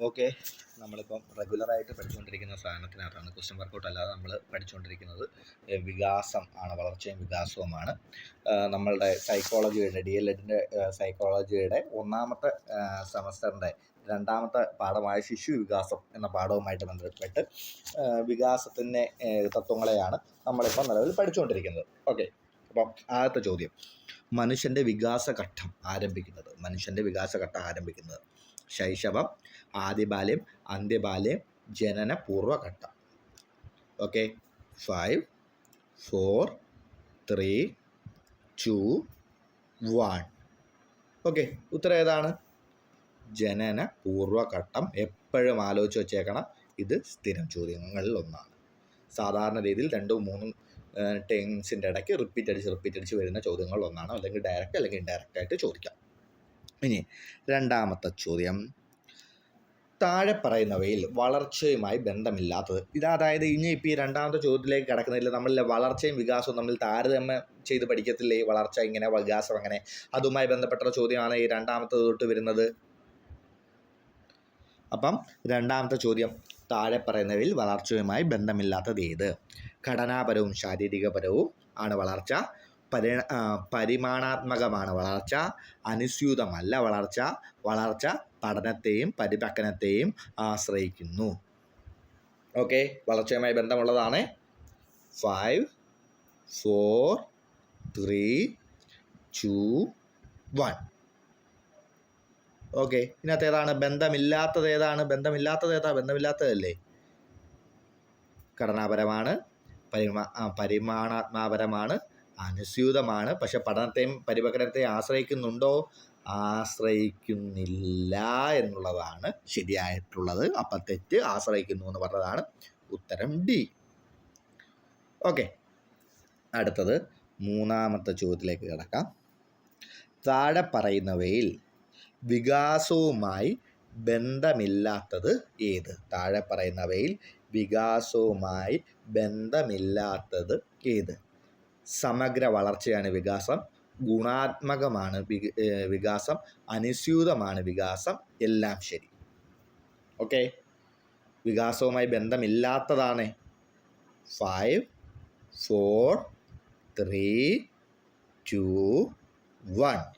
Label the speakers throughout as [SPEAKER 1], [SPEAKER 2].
[SPEAKER 1] Okay. നമ്മളിപ്പം റെഗുലറായിട്ട് പഠിച്ചുകൊണ്ടിരിക്കുന്ന സാധനത്തിനകത്താണ് ക്വസ്റ്റ്യൻ വർക്കൗട്ട് അല്ലാതെ നമ്മൾ പഠിച്ചുകൊണ്ടിരിക്കുന്നത് വികാസം ആണ് വളർച്ചയും വികാസവുമാണ്. നമ്മളുടെ സൈക്കോളജിയുടെ ഡി എൽ എഡിന്റെ സൈക്കോളജിയുടെ ഒന്നാമത്തെ സെമസ്റ്ററിന്റെ രണ്ടാമത്തെ പാഠമായ ശിശു വികാസം എന്ന പാഠവുമായിട്ട് ബന്ധപ്പെട്ട് വികാസത്തിന്റെ തത്വങ്ങളെയാണ് നമ്മളിപ്പോൾ നിലവിൽ പഠിച്ചുകൊണ്ടിരിക്കുന്നത്. ഓക്കെ. അപ്പം ആദ്യത്തെ ചോദ്യം. മനുഷ്യന്റെ വികാസഘട്ടം ആരംഭിക്കുന്നത്? മനുഷ്യന്റെ വികാസഘട്ടം ആരംഭിക്കുന്നത്? ശൈശവം ആദ്യബാല്യം അന്ത്യബാല്യം ജനന പൂർവഘട്ടം okay five four three two one okay ഉത്തരം ഏതാണ്? ജനന പൂർവഘട്ടം എപ്പോഴും ആലോചിച്ച് വച്ചേക്കണം. ഇത് സ്ഥിരം ചോദ്യങ്ങളിൽ ഒന്നാണ്. സാധാരണ രീതിയിൽ രണ്ടും മൂന്നും ടെൻസിന്റെ ഇടയ്ക്ക് റിപ്പീറ്റ് അടിച്ച് റിപ്പീറ്റ് അടിച്ച് വരുന്ന ചോദ്യങ്ങളിൽ ഒന്നാണ്. അല്ലെങ്കിൽ ഡയറക്റ്റ് അല്ലെങ്കിൽ ഇൻഡയറക്റ്റ് ആയിട്ട് ചോദിക്കാം. ഇനി രണ്ടാമത്തെ ചോദ്യം. താഴെ പറയുന്നവയിൽ വളർച്ചയുമായി ബന്ധമില്ലാത്തത്. ഇത് അതായത് ഇനി ഈ രണ്ടാമത്തെ ചോദ്യത്തിലേക്ക് കിടക്കുന്നതിൽ നമ്മളിലെ വളർച്ചയും വികാസവും നമ്മൾ താരതമ്യം ചെയ്ത് പഠിക്കത്തില്ലേ? ഈ വളർച്ച ഇങ്ങനെ വികാസം അങ്ങനെ. അതുമായി ബന്ധപ്പെട്ട ചോദ്യമാണ് ഈ രണ്ടാമത്തെ തൊട്ട് വരുന്നത്. അപ്പം രണ്ടാമത്തെ ചോദ്യം. താഴെ പറയുന്നവയിൽ വളർച്ചയുമായി ബന്ധമില്ലാത്തത് ഏത്? ഘടനാപരവും ശാരീരികപരവും ആണ് വളർച്ച. പരി പരിമാണാത്മകമാണ് വളർച്ച അനുസ്യൂതമല്ല വളർച്ച വളർച്ച പഠനത്തെയും പരിപക്വനത്തെയും ആശ്രയിക്കുന്നു. ഓക്കെ വളർച്ചയുമായി ബന്ധമുള്ളതാണ്. Five four three two one okay ഇതിനകത്ത് ഏതാണ്? ബന്ധമില്ലാത്തത് ഏതാണ്? ബന്ധമില്ലാത്തത് ഏതാ? ബന്ധമില്ലാത്തതല്ലേ ഘടനാപരമാണ്. പരിമാ പരിമാണാത്മാപരമാണ്. അനുസ്യൂതമാണ്. പക്ഷെ പഠനത്തെയും പരിപക്വനത്തെയും ആശ്രയിക്കുന്നുണ്ടോ? ആശ്രയിക്കുന്നില്ല എന്നുള്ളതാണ് ശരിയായിട്ടുള്ളത്. അപ്പം തെറ്റ് ആശ്രയിക്കുന്നു എന്ന് പറഞ്ഞതാണ് ഉത്തരം ഡി. ഓക്കെ. അടുത്തത് മൂന്നാമത്തെ ചോദ്യത്തിലേക്ക് കിടക്കാം. താഴെ പറയുന്നവയിൽ വികാസവുമായി ബന്ധമില്ലാത്തത് ഏത്? താഴെ പറയുന്നവയിൽ വികാസവുമായി ബന്ധമില്ലാത്തത് ഏത്? സമഗ്ര വളർച്ചയാണ് വികാസം ഗുണാത്മകമാണ് വികാസം അനുസ്യൂതമാണ് വികാസം എല്ലാം ശരി. ഓക്കെ? വികാസവുമായി ബന്ധമില്ലാത്തതാണ്. Five four three two one.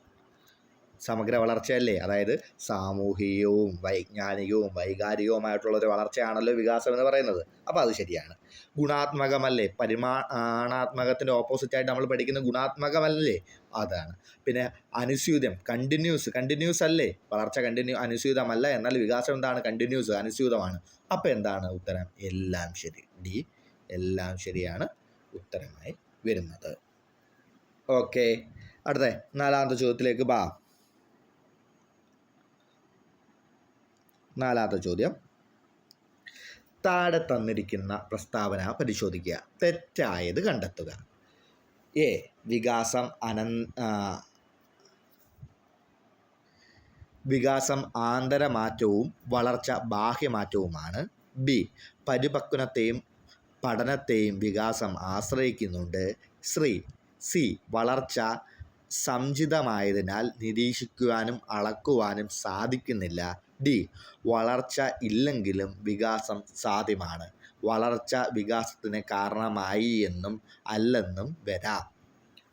[SPEAKER 1] സമഗ്ര വളർച്ചയല്ലേ? അതായത് സാമൂഹികവും വൈജ്ഞാനികവും വൈകാരികവുമായിട്ടുള്ള ഒരു വളർച്ചയാണല്ലോ വികാസം എന്ന് പറയുന്നത്. അപ്പോൾ അത് ശരിയാണ്. ഗുണാത്മകമല്ലേ? പരിമാണാത്മകത്തിന്റെ ഓപ്പോസിറ്റായിട്ട് നമ്മൾ പഠിക്കുന്ന ഗുണാത്മകമല്ലേ? അതാണ്. പിന്നെ അനുസ്യൂതം കണ്ടിന്യൂസ് കണ്ടിന്യൂസ് അല്ലേ? വളർച്ച കണ്ടിന്യൂ അനുസ്യൂതമല്ല. എന്നാൽ വികാസം എന്താണ്? കണ്ടിന്യൂസ് അനുസ്യൂതമാണ്. അപ്പോൾ എന്താണ് ഉത്തരം? എല്ലാം ശരി. ഡി എല്ലാം ശരിയാണ് ഉത്തരമായി വരുന്നത്. ഓക്കെ. അടുത്ത നാലാമത്തെ ചോദ്യത്തിലേക്ക് ബാ. നാലാമത്തെ ചോദ്യം. താഴെ തന്നിരിക്കുന്ന പ്രസ്താവന പരിശോധിക്കുക. തെറ്റായത് കണ്ടെത്തുക. എ. വികാസം അനന് ആ, വികാസം ആന്തരമാറ്റവും വളർച്ച ബാഹ്യമാറ്റവുമാണ്. ബി. പരിപക്വനത്തെയും പഠനത്തെയും വികാസം ആശ്രയിക്കുന്നുണ്ട്. ശ്രീ. സി. വളർച്ച സംചിതമായതിനാൽ നിരീക്ഷിക്കുവാനും അളക്കുവാനും സാധിക്കുന്നില്ല. ഡി. വളർച്ച ഇല്ലെങ്കിലും വികാസം സാധ്യമാണ്. വളർച്ച വികാസത്തിന് കാരണമായി എന്നും അല്ലെന്നും വരാം.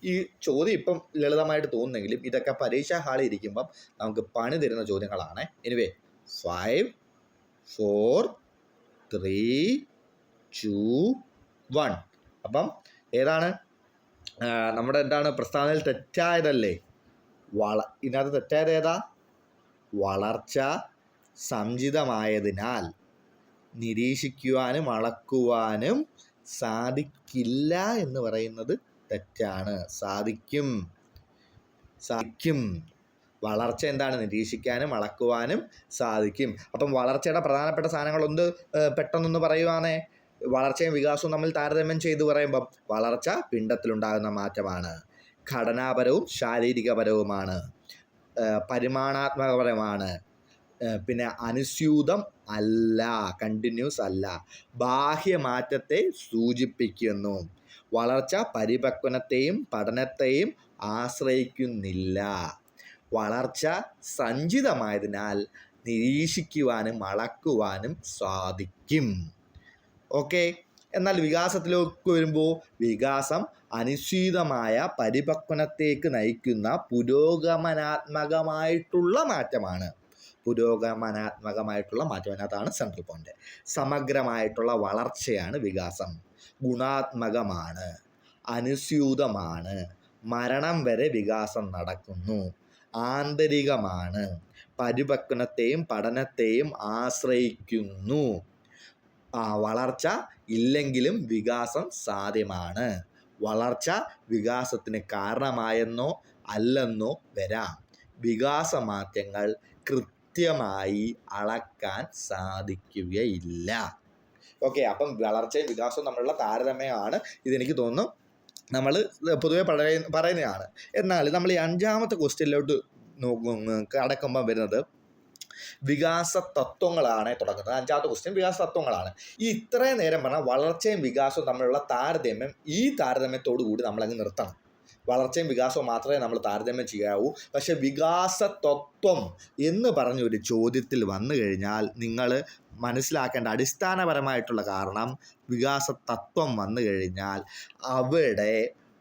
[SPEAKER 1] ഈ ചോദ്യം ഇപ്പം ലളിതമായിട്ട് തോന്നുന്നെങ്കിലും ഇതൊക്കെ പരീക്ഷാ ഹാളിൽ ഇരിക്കുമ്പം നമുക്ക് പണി തരുന്ന ചോദ്യങ്ങളാണ്. Anyway five four three two one അപ്പം ഏതാണ്? നമ്മുടെ എന്താണ് പ്രസ്താവനയിൽ തെറ്റായതല്ലേ? വള ഇതിനകത്ത് തെറ്റായത് ഏതാ? വളർച്ച സംചിതമായതിനാൽ നിരീക്ഷിക്കുവാനും അളക്കുവാനും സാധിക്കില്ല എന്ന് പറയുന്നത് തെറ്റാണ്. സാധിക്കും. സാധിക്കും. വളർച്ച എന്താണ്? നിരീക്ഷിക്കാനും അളക്കുവാനും സാധിക്കും. അപ്പം വളർച്ചയുടെ പ്രധാനപ്പെട്ട സാധനങ്ങളൊന്ന് പെട്ടെന്നൊന്ന് പറയുവാണേ വളർച്ചയും വികാസവും തമ്മിൽ താരതമ്യം ചെയ്തു പറയുമ്പം വളർച്ച പിണ്ടത്തിലുണ്ടാകുന്ന മാറ്റമാണ്. ഘടനാപരവും ശാരീരികപരവുമാണ്. പരിമാണാത്മകപരമാണ് പിന്നെ അനുസ്യൂതം അല്ല കണ്ടിന്യൂസ് അല്ല. ബാഹ്യമാറ്റത്തെ സൂചിപ്പിക്കുന്നു. വളർച്ച പരിപക്വനത്തെയും പഠനത്തെയും ആശ്രയിക്കുന്നില്ല. വളർച്ച സഞ്ചിതമായതിനാൽ നിരീക്ഷിക്കുവാനും അളക്കുവാനും സാധിക്കും. ഓക്കെ. എന്നാൽ വികാസത്തിലേക്ക് വരുമ്പോൾ വികാസം അനിശ്ചിതമായ പരിപക്വനത്തേക്ക് നയിക്കുന്ന പുരോഗമനാത്മകമായിട്ടുള്ള മാറ്റമാണ്. പുരോഗമനാത്മകമായിട്ടുള്ള മാറ്റം അതിനകത്താണ് സെൻട്രൽ പോയിന്റ് സമഗ്രമായിട്ടുള്ള വളർച്ചയാണ് വികാസം. ഗുണാത്മകമാണ്. അനുസ്യൂതമാണ് മരണം വരെ വികാസം നടക്കുന്നു. ആന്തരികമാണ്. പരിപക്വനത്തെയും പഠനത്തെയും ആശ്രയിക്കുന്നു. വളർച്ച ഇല്ലെങ്കിലും വികാസം സാധ്യമാണ്. വളർച്ച വികാസത്തിന് കാരണമായെന്നോ അല്ലെന്നോ വരാം. വികാസമാറ്റങ്ങൾ കൃത്യമായി അളക്കാൻ സാധിക്കുകയില്ല. ഓക്കെ അപ്പം വളർച്ചയും വികാസവും തമ്മിലുള്ള താരതമ്യമാണ് ഇതെനിക്ക് തോന്നുന്നു. നമ്മൾ പൊതുവെ പറയ പറയുന്നതാണ്. എന്നാൽ നമ്മൾ ഈ അഞ്ചാമത്തെ ക്വസ്റ്റ്യനിലോട്ട് കടക്കുമ്പം വരുന്നത് വികാസ തത്വങ്ങളാണ് തുടങ്ങുന്നത്. അഞ്ചാമത്തെ ക്വസ്റ്റ്യൻ വികാസ തത്വങ്ങളാണ് ഈ ഇത്രയും നേരം പറഞ്ഞാൽ വളർച്ചയും വികാസവും തമ്മിലുള്ള താരതമ്യം ഈ താരതമ്യത്തോടു കൂടി നമ്മളങ്ങ് നിർത്തണം. വളർച്ചയും വികാസവും മാത്രമേ നമ്മൾ താരതമ്യം ചെയ്യാവൂ. പക്ഷെ വികാസ തത്വം എന്ന് പറഞ്ഞൊരു ചോദ്യത്തിൽ വന്നു കഴിഞ്ഞാൽ നിങ്ങൾ മനസ്സിലാക്കേണ്ട അടിസ്ഥാനപരമായിട്ടുള്ള കാരണം വികാസ തത്വം വന്നു കഴിഞ്ഞാൽ അവിടെ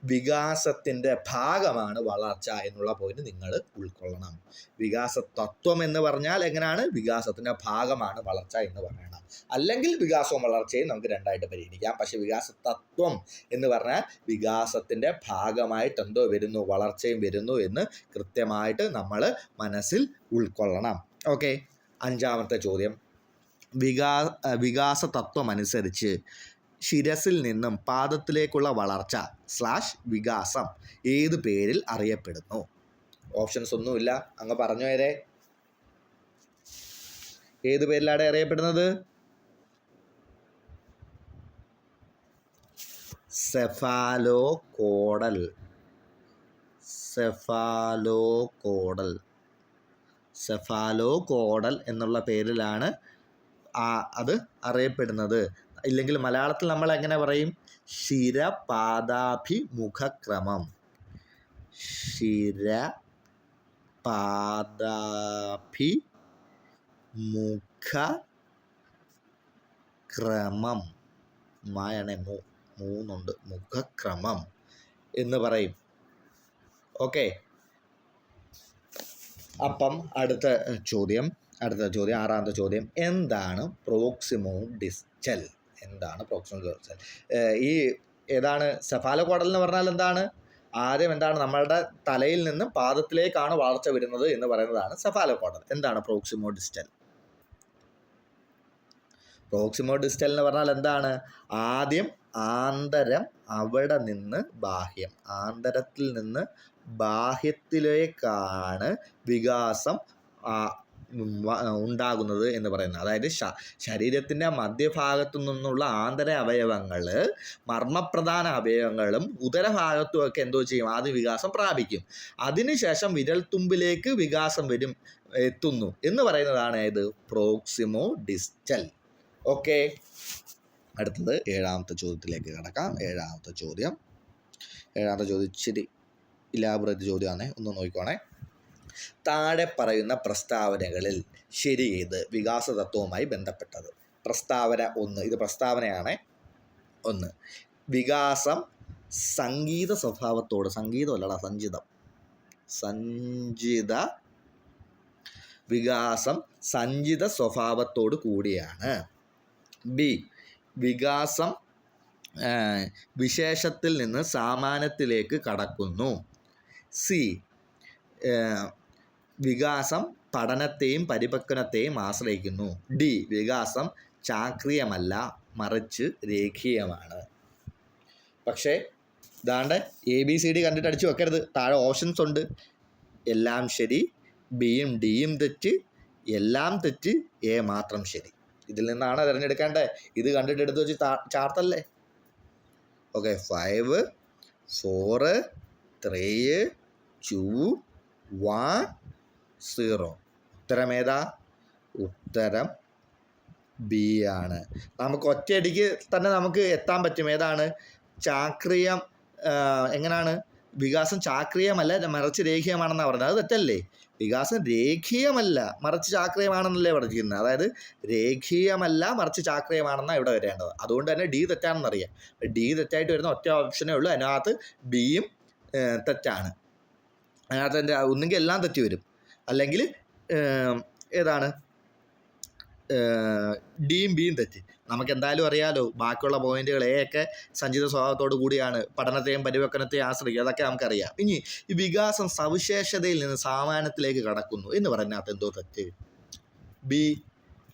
[SPEAKER 1] വികാസത്തിന്റെ ഭാഗമാണ് വളർച്ച എന്നുള്ള പോയിന്റ് നിങ്ങൾ ഉൾക്കൊള്ളണം. വികാസ തത്വം എന്ന് പറഞ്ഞാൽ എങ്ങനെയാണ്? വികാസത്തിന്റെ ഭാഗമാണ് വളർച്ച എന്ന് പറയണം. അല്ലെങ്കിൽ വികാസവും വളർച്ചയും നമുക്ക് രണ്ടായിട്ട് പരിഗണിക്കാം. പക്ഷെ വികാസ തത്വം എന്ന് പറഞ്ഞാൽ വികാസത്തിന്റെ ഭാഗമായിട്ട് എന്തോ വരുന്നു വളർച്ചയും വരുന്നു എന്ന് കൃത്യമായിട്ട് നമ്മൾ മനസ്സിൽ ഉൾക്കൊള്ളണം. ഓക്കെ അഞ്ചാമത്തെ ചോദ്യം. വികാ വികാസ തത്വം അനുസരിച്ച് ശിരസിൽ നിന്നും പാദത്തിലേക്കുള്ള വളർച്ച സ്ലാഷ് വികാസം ഏത് പേരിൽ അറിയപ്പെടുന്നു? ഓപ്ഷൻസ് ഒന്നുമില്ല. അങ്ങ് പറഞ്ഞു വരെ ഏത് പേരിലാണ് അറിയപ്പെടുന്നത്? Cephalocaudal cephalocaudal cephalocaudal എന്നുള്ള പേരിലാണ് അത് അറിയപ്പെടുന്നത്. ഇല്ലെങ്കിൽ മലയാളത്തിൽ നമ്മൾ എങ്ങനെ പറയും? ശിരപാദാഭിമുഖക്രമം. ശിര പാദാഭി മുഖ ക്രമം മായണ മൂ മൂന്നുണ്ട്. മുഖക്രമം എന്ന് പറയും. ഓക്കെ. അപ്പം അടുത്ത ചോദ്യം അടുത്ത ചോദ്യം ആറാമത്തെ ചോദ്യം. എന്താണ് പ്രോക്സിമോ ഡിസ്റ്റൽ? എന്താണ് പ്രോക്സിമൽ ഡിസ്റ്റൽ ഈ ഏതാണ് സെഫാലോകോഡൽ എന്ന് പറഞ്ഞാൽ എന്താണ്? ആദ്യം എന്താണ് നമ്മളുടെ തലയിൽ നിന്ന് പാദത്തിലേക്കാണ് വളർച്ച വരുന്നത് എന്ന് പറയുന്നതാണ് സെഫാലോകോഡൽ എന്താണ് പ്രോക്സിമോ ഡിസ്റ്റൽ പ്രോക്സിമോ ഡിസ്റ്റൽ എന്ന് പറഞ്ഞാൽ എന്താണ്? ആദ്യം ആന്തരം അവിടെ നിന്ന് ബാഹ്യം. ആന്തരത്തിൽ നിന്ന് ബാഹ്യത്തിലേക്കാണ് വികാസം ഉണ്ടാകുന്നത് എന്ന് പറയുന്നത്. അതായത് ശ ശരീരത്തിന്റെ മധ്യഭാഗത്തു നിന്നുള്ള ആന്തര അവയവങ്ങൾ മർമ്മപ്രധാന അവയവങ്ങളും ഉദരഭാഗത്തുമൊക്കെ എന്തോ ചെയ്യും? ആദ്യം വികാസം പ്രാപിക്കും. അതിനുശേഷം വിരൽത്തുമ്പിലേക്ക് വികാസം വരും എത്തുന്നു എന്ന് പറയുന്നതാണ് ഏത്? Proximodistal. ഓക്കെ. അടുത്തത് ഏഴാമത്തെ ചോദ്യത്തിലേക്ക് കിടക്കാം. ഏഴാമത്തെ ചോദ്യം. ഏഴാമത്തെ ചോദ്യം ഇച്ചിരി ഇലാബറേറ്റ് ചോദ്യമാണ്. ഒന്ന് നോക്കിക്കോണേ. താഴെ പറയുന്ന പ്രസ്താവനകളിൽ ശരി ഏത് വികാസ തത്വവുമായി ബന്ധപ്പെട്ടത്. പ്രസ്താവന ഒന്ന്. ഇത് പ്രസ്താവനയാണ് ഒന്ന്. വികാസം സംഗീത സ്വഭാവത്തോട് സംഗീതമല്ലടാ സഞ്ചിതം. സഞ്ചിത വികാസം സഞ്ചിത സ്വഭാവത്തോട് കൂടിയാണ്. ബി. വികാസം വിശേഷത്തിൽ നിന്ന് സാമാന്യത്തിലേക്ക് കടക്കുന്നു. സി. വികാസം പഠനത്തെയും പരിപക്വനത്തെയും ആശ്രയിക്കുന്നു. ഡി. വികാസം ചാക്രിയമല്ല മറിച്ച് രേഖീയമാണ്. പക്ഷേ ഇതാണ്ട് എ ബി സി ഡി കണ്ടിട്ട് അടിച്ചു വെക്കരുത്. താഴെ ഓപ്ഷൻസ് ഉണ്ട്. എല്ലാം ശരി ബിയും ഡിയും തെറ്റ് എല്ലാം തെറ്റ് എ മാത്രം ശരി. ഇതിൽ നിന്നാണ് തിരഞ്ഞെടുക്കേണ്ടത്. ഇത് കണ്ടിട്ട് എടുത്ത് വെച്ച് ചാർത്തല്ലേ? Okay five four three two one zero. ഉത്തരമേതാ ഉത്തരം ബി ആണ്. നമുക്ക് ഒറ്റയടിക്ക് തന്നെ നമുക്ക് എത്താൻ പറ്റും. ഏതാണ്? ചാക്രിയം എങ്ങനെയാണ് വികാസം ചാക്രിയമല്ല മറിച്ച് രേഖീയമാണെന്നാണ് പറഞ്ഞത്. അത് തെറ്റല്ലേ? വികാസം രേഖീയമല്ല മറിച്ച് ചാക്രിയമാണെന്നല്ലേ പറഞ്ഞിരിക്കുന്നത് അതായത് രേഖീയമല്ല മറിച്ച് ചാക്രിയമാണെന്നാണ് ഇവിടെ വരേണ്ടത്. അതുകൊണ്ട് തന്നെ ഡി തെറ്റാണെന്നറിയാം. ഡി തെറ്റായിട്ട് വരുന്ന ഒറ്റ ഓപ്ഷനേ ഉള്ളൂ. അതിനകത്ത് ബിയും തെറ്റാണ്. അതിനകത്ത് എന്റെ ഒന്നുകിൽ എല്ലാം തെറ്റി വരും. അല്ലെങ്കിൽ ഏതാണ്? ഡിയും ബിയും തെറ്റി. നമുക്ക് എന്തായാലും അറിയാലോ ബാക്കിയുള്ള പോയിന്റുകൾ എ ഒക്കെ സഞ്ചിത സ്വഭാവത്തോടു കൂടിയാണ്. പഠനത്തെയും പരിവർത്തനത്തെയും ആശ്രയിക്കുക. അതൊക്കെ നമുക്കറിയാം. ഇനി ഈ വികാസം സവിശേഷതയിൽ നിന്ന് സാമാന്യത്തിലേക്ക് കടക്കുന്നു എന്ന് പറഞ്ഞാൽ എന്തോ തെറ്റ്? ബി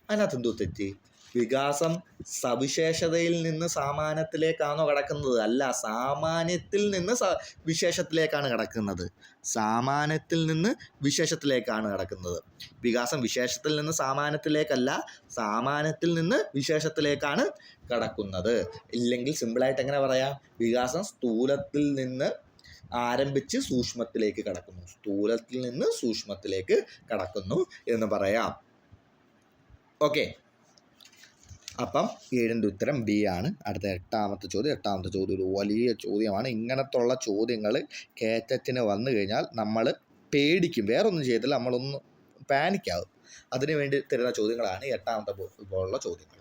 [SPEAKER 1] അതിനകത്ത് എന്തോ തെറ്റ്? വികാസം സവിശേഷതയിൽ നിന്ന് സാമാന്യത്തിലേക്കാണോ കടക്കുന്നത്? അല്ല സാമാന്യത്തിൽ നിന്ന് വിശേഷത്തിലേക്കാണ് കടക്കുന്നത്. സാമാന്യത്തിൽ നിന്ന് വിശേഷത്തിലേക്കാണ് കടക്കുന്നത്. വികാസം വിശേഷത്തിൽ നിന്ന് സാമാന്യത്തിലേക്കല്ല സാമാന്യത്തിൽ നിന്ന് വിശേഷത്തിലേക്കാണ് കടക്കുന്നത്. ഇല്ലെങ്കിൽ സിമ്പിളായിട്ട് എങ്ങനെ പറയാം? വികാസം സ്ഥൂലത്തിൽ നിന്ന് ആരംഭിച്ച് സൂക്ഷ്മത്തിലേക്ക് കടക്കുന്നു. സ്ഥൂലത്തിൽ നിന്ന് സൂക്ഷ്മത്തിലേക്ക് കടക്കുന്നു എന്ന് പറയാം. ഓക്കെ. അപ്പം ഏഴിന്റെ ഉത്തരം ബി ആണ്. അടുത്ത എട്ടാമത്തെ ചോദ്യം. എട്ടാമത്തെ ചോദ്യം ഒരു വലിയ ചോദ്യമാണ്. ഇങ്ങനത്തുള്ള ചോദ്യങ്ങൾ കയറ്റത്തിന് വന്നു കഴിഞ്ഞാൽ നമ്മൾ പേടിക്കും. വേറൊന്നും ചെയ്തില്ല നമ്മളൊന്ന് പാനിക്കാവും. അതിനു വേണ്ടി തരുന്ന ചോദ്യങ്ങളാണ് എട്ടാമത്തെ പോലുള്ള ചോദ്യങ്ങൾ.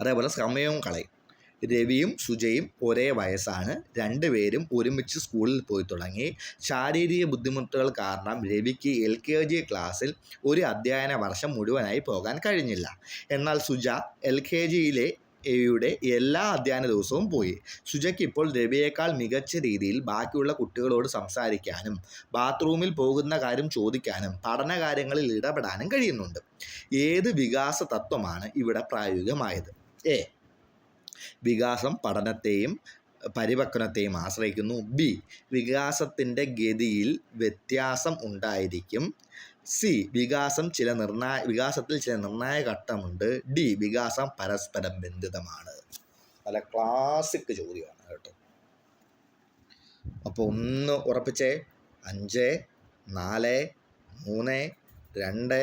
[SPEAKER 1] അതേപോലെ സമയവും കളയും. രവിയും സുജയും ഒരേ വയസ്സാണ്. രണ്ടുപേരും ഒരുമിച്ച് സ്കൂളിൽ പോയി തുടങ്ങി. ശാരീരിക ബുദ്ധിമുട്ടുകൾ കാരണം രവിക്ക് എൽ കെ ജി ക്ലാസ്സിൽ ഒരു അധ്യയന വർഷം മുഴുവനായി പോകാൻ കഴിഞ്ഞില്ല. എന്നാൽ സുജ എൽ കെ ജിയിലെ യുടെ എല്ലാ അധ്യയന ദിവസവും പോയി. സുജയ്ക്ക് ഇപ്പോൾ രവിയേക്കാൾ മികച്ച രീതിയിൽ ബാക്കിയുള്ള കുട്ടികളോട് സംസാരിക്കാനും ബാത്റൂമിൽ പോകുന്ന കാര്യം ചോദിക്കാനും പഠനകാര്യങ്ങളിൽ ഇടപെടാനും കഴിയുന്നുണ്ട്. ഏത് വികാസ തത്വമാണ് ഇവിടെ പ്രായോഗികമായത്? എ. വികാസം പഠനത്തെയും പരിപക്വനത്തെയും ആശ്രയിക്കുന്നു. ബി. വികാസത്തിന്റെ ഗതിയിൽ വ്യത്യാസം ഉണ്ടായിരിക്കും. സി. വികാസം ചില നിർണായ വികാസത്തിൽ ചില നിർണായക ഘട്ടമുണ്ട്. ഡി. വികാസം പരസ്പരം ബന്ധിതമാണ്. നല്ല ക്ലാസിക് ചോദ്യമാണ് കേട്ടോ. അപ്പോൾ ഒന്ന് ഉറപ്പിച്ചേ. അഞ്ച് നാല് മൂന്ന് രണ്ട്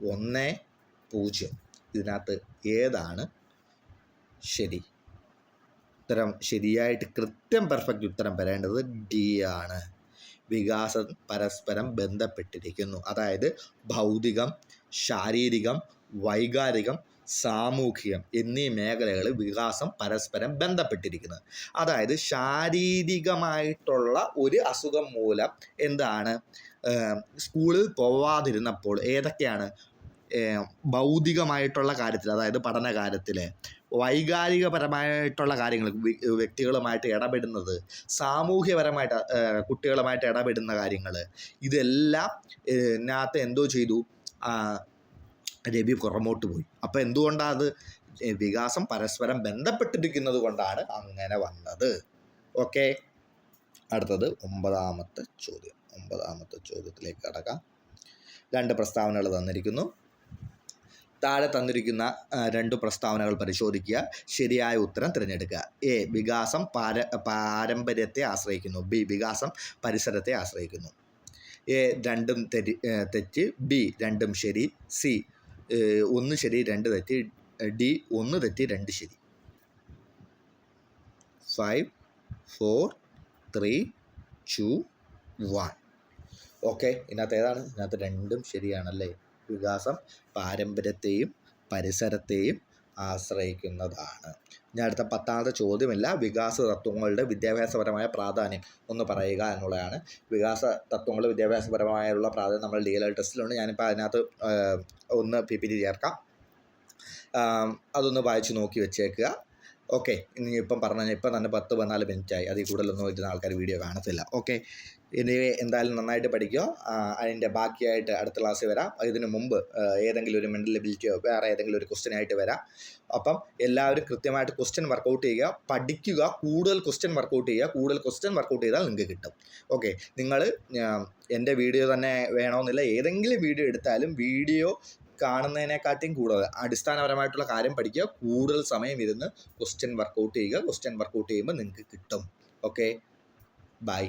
[SPEAKER 1] ഒന്ന് പൂജ്യം. ഇതിനകത്ത് ഏതാണ്? ശരി. ഉത്തരം ശരിയായിട്ട് കൃത്യം പെർഫെക്റ്റ് ഉത്തരം വരേണ്ടത് ഡി ആണ്. വികാസം പരസ്പരം ബന്ധപ്പെട്ടിരിക്കുന്നു. അതായത് ഭൗതികം ശാരീരികം വൈകാരികം സാമൂഹികം എന്നീ മേഖലകളിൽ വികാസം പരസ്പരം ബന്ധപ്പെട്ടിരിക്കുന്നത് അതായത് ശാരീരികമായിട്ടുള്ള ഒരു അസുഖം മൂലം എന്താണ്? സ്കൂളിൽ പോവാതിരുന്നപ്പോൾ ഏതൊക്കെയാണ്? ഭൗതികമായിട്ടുള്ള കാര്യത്തിൽ അതായത് പഠന കാര്യത്തിൽ വൈകാരികപരമായിട്ടുള്ള കാര്യങ്ങൾ വ്യക്തികളുമായിട്ട് ഇടപെടുന്നത് സാമൂഹ്യപരമായിട്ട് കുട്ടികളുമായിട്ട് ഇടപെടുന്ന കാര്യങ്ങൾ ഇതെല്ലാം ഇതിനകത്ത് എന്തോ ചെയ്തു? രവി പുറമോട്ട് പോയി. അപ്പോൾ എന്തുകൊണ്ടാണ് അത്? വികാസം പരസ്പരം ബന്ധപ്പെട്ടിരിക്കുന്നത് കൊണ്ടാണ് അങ്ങനെ വന്നത്. ഓക്കെ. അടുത്തത് ഒമ്പതാമത്തെ ചോദ്യം. ഒമ്പതാമത്തെ ചോദ്യത്തിലേക്ക് കടക്കാം. രണ്ട് പ്രസ്താവനകൾ തന്നിരിക്കുന്നു. താഴെ തന്നിരിക്കുന്ന രണ്ട് പ്രസ്താവനകൾ പരിശോധിക്കുക. ശരിയായ ഉത്തരം തിരഞ്ഞെടുക്കുക. എ വികാസം പാര പാരമ്പര്യത്തെ ആശ്രയിക്കുന്നു. ബി വികാസം പരിസരത്തെ ആശ്രയിക്കുന്നു. എ രണ്ടും തെറ്റി തെറ്റ്. ബി രണ്ടും ശരി. സി ഒന്ന് ശരി രണ്ട് തെറ്റ്. ഡി ഒന്ന് തെറ്റ് രണ്ട് ശരി. Five four three two one. Okay. ഇതിനകത്ത് ഏതാണ്? ഇതിനകത്ത് രണ്ടും ശരിയാണല്ലേ? വികാസം പാരമ്പര്യത്തെയും പരിസരത്തെയും ആശ്രയിക്കുന്നതാണ്. ഇനി അടുത്ത പത്താമത്തെ ചോദ്യമില്ല വികാസ തത്വങ്ങളുടെ വിദ്യാഭ്യാസപരമായ പ്രാധാന്യം ഒന്ന് പറയുക എന്നുള്ളതാണ്. വികാസ തത്വങ്ങൾ വിദ്യാഭ്യാസപരമായുള്ള പ്രാധാന്യം നമ്മൾ എൽ ടെസ്റ്റിലുണ്ട്. ഞാനിപ്പോൾ അതിനകത്ത് ഒന്ന് പി പി ടി ചേർക്കാം. അതൊന്ന് വായിച്ച് നോക്കി വെച്ചേക്കുക. ഓക്കെ ഇനി ഇപ്പം പറഞ്ഞ ഇപ്പം തന്നെ പത്ത് പതിനാല് മിനിറ്റായി. അതിൽ കൂടുതലൊന്നും ഇരുന്ന ആൾക്കാർ വീഡിയോ കാണത്തില്ല. ഓക്കെ ഇനി എന്തായാലും നന്നായിട്ട് പഠിക്കുക അതിന്റെ ബാക്കിയായിട്ട് അടുത്ത ക്ലാസ്സിൽ വരാം. ഇതിനു മുമ്പ് ഏതെങ്കിലും ഒരു മെന്റൽ എബിലിറ്റിയോ വേറെ ഏതെങ്കിലും ഒരു ക്വസ്റ്റ്യൻ ആയിട്ട് വരാം. അപ്പം എല്ലാവരും കൃത്യമായിട്ട് ക്വസ്റ്റ്യൻ വർക്കൗട്ട് ചെയ്യുക. പഠിക്കുക. കൂടുതൽ ക്വസ്റ്റ്യൻ വർക്കൗട്ട് ചെയ്യുക. കൂടുതൽ ക്വസ്റ്റ്യൻ വർക്കൗട്ട് ചെയ്താൽ നിങ്ങൾക്ക് കിട്ടും. ഓക്കെ നിങ്ങൾ എന്റെ വീഡിയോ തന്നെ വേണമെന്നില്ല. ഏതെങ്കിലും വീഡിയോ എടുത്താലും വീഡിയോ കാണുന്നതിനെക്കാട്ടിയും കൂടുതൽ. അടിസ്ഥാനപരമായിട്ടുള്ള കാര്യം പഠിക്കുക. കൂടുതൽ സമയം ഇരുന്ന് ക്വസ്റ്റ്യൻ വർക്കൗട്ട് ചെയ്യുക. ക്വസ്റ്റ്യൻ വർക്കൗട്ട് ചെയ്യുമ്പോൾ നിങ്ങൾക്ക് കിട്ടും. Okay bye